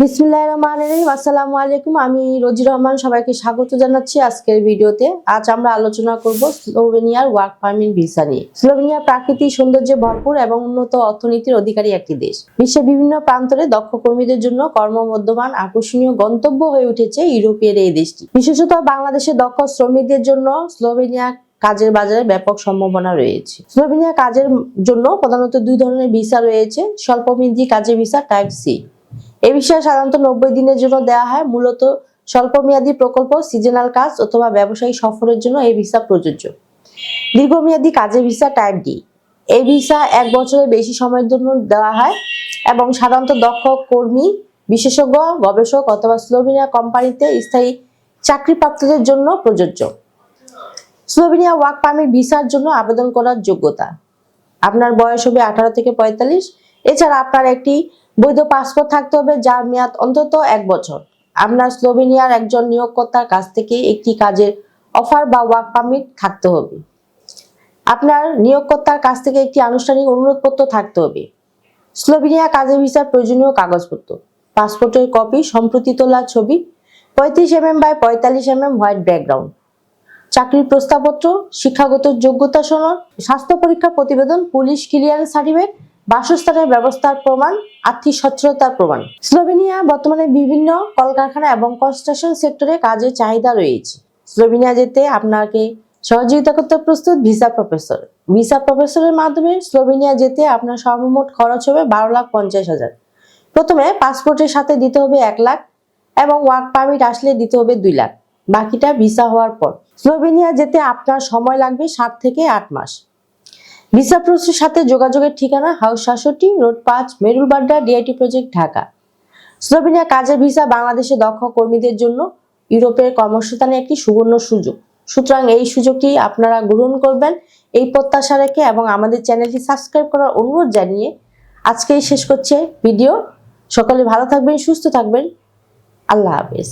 বিসমিল্লাহ রহমান রহিম। আসসালামু আলাইকুম। আমি রোজি রহমান, সবাইকে স্বাগত জানাচ্ছি আজকের ভিডিওতে। আজ আমরা আলোচনা করব স্লোভেনিয়ার ওয়ার্ক পারমিট ভিসা নিয়ে। স্লোভেনিয়া প্রাকৃতিক সৌন্দর্যে ভরপুর এবং উন্নত অর্থনীতির অধিকারী একটি দেশ। বিশ্বের বিভিন্ন প্রান্তরে দক্ষ কর্মীদের জন্য কর্মবর্ধমান আকর্ষণীয় গন্তব্য হয়ে উঠেছে ইউরোপের এই দেশটি। বিশেষত বাংলাদেশের দক্ষ শ্রমিকদের জন্য স্লোভেনিয়া কাজের বাজারে ব্যাপক সম্ভাবনা রয়েছে। স্লোভেনিয়া কাজের জন্য প্রধানত দুই ধরনের ভিসা রয়েছে। স্বল্পমেয়াদী কাজের ভিসা টাইপ সি। এই বিষয়ে সাধারণত নব্বই দিনের জন্য দেওয়া হয়। মূলত স্বল্পমেয়াদী প্রকল্প সিজনাল কাজ অথবা ব্যবসায়িক সফরের জন্য এই ভিসা প্রযোজ্য। দীর্ঘমেয়াদী কাজের ভিসা টাইপ ডি এই ভিসা এক বছরের বেশি সময়ের জন্য দেওয়া হয় এবং সাধারণত দক্ষ কর্মী, বিশেষজ্ঞ, গবেষক অথবা স্লোভেনিয়া কোম্পানিতে স্থায়ী চাকরিপ্রাপ্তদের জন্য প্রযোজ্য। স্লোভেনিয়া ওয়ার্ক পারমিট ভিসার জন্য আবেদন করার যোগ্যতা। আপনার বয়স হবে আঠারো থেকে পঁয়তাল্লিশ। এছাড়া আপনার একটি বৈধ পাসপোর্ট থাকতে হবে, যার মেয়াদ অন্তত এক বছর। আপনার স্লোভেনিয়ার একজন নিয়োগকর্তার কাছ থেকে একটি কাজের অফার বা ওয়ার্ক পারমিট থাকতে হবে। আপনার নিয়োগকর্তার কাছ থেকে একটি আনুষ্ঠানিক অনুরোধপত্র থাকতে হবে। স্লোভেনিয়া কাজের ভিসার প্রয়োজনীয় কাগজপত্র, পাসপোর্টের কপি, সম্প্রতি তোলা ছবি, পঁয়ত্রিশ এমএম বাই পঁয়তাল্লিশ এমএম হোয়াইট ব্যাকগ্রাউন্ড, চাকরির প্রস্তাবপত্র, শিক্ষাগত যোগ্যতা সনদ, স্বাস্থ্য পরীক্ষা প্রতিবেদন, পুলিশ ক্লিয়ারেন্স সার্টিফিকেট বাসস্থানের ব্যবস্থার প্রমাণ, আর্থিক সচ্ছলতার প্রমাণ। স্লোভেনিয়া বর্তমানে বিভিন্ন কলকারখানা এবং কনস্ট্রাকশন সেক্টরে কাজের চাহিদা রয়েছে। স্লোভেনিয়া যেতে আপনাকে সহযোগিতা করতে প্রস্তুত ভিসা প্রফেসর। ভিসা প্রফেসরের মাধ্যমে স্লোভেনিয়া যেতে আপনার সর্বমোট খরচ হবে বারো লাখ পঞ্চাশ হাজার। প্রথমে পাসপোর্টের সাথে দিতে হবে এক লাখ এবং ওয়ার্ক পারমিট আসলে দিতে হবে দুই লাখ। বাকিটা ভিসা হওয়ার পর। স্লোভেনিয়া যেতে আপনার সময় লাগবে সাত থেকে আট মাস। ভিসা প্রসেসের সাথে যোগাযোগের ঠিকানা হাউস সাতষট্টি, রোড পাঁচ, Merul Badda, DIT project Dhaka. Slovenia কাজের ভিসা বাংলাদেশে দক্ষ কর্মীদের জন্য ইউরোপের কর্মসংস্থানে একটি সুবর্ণ সুযোগ। সুতরাং এই সুযোগটি আপনারা গ্রহণ করবেন। এই প্রত্যাশা রেখে এবং আমাদের চ্যানেলটি সাবস্ক্রাইব করার অনুরোধ জানিয়ে আজকেই শেষ করছে ভিডিও। সকলে ভালো থাকবেন, সুস্থ থাকবেন। আল্লাহ হাফেজ।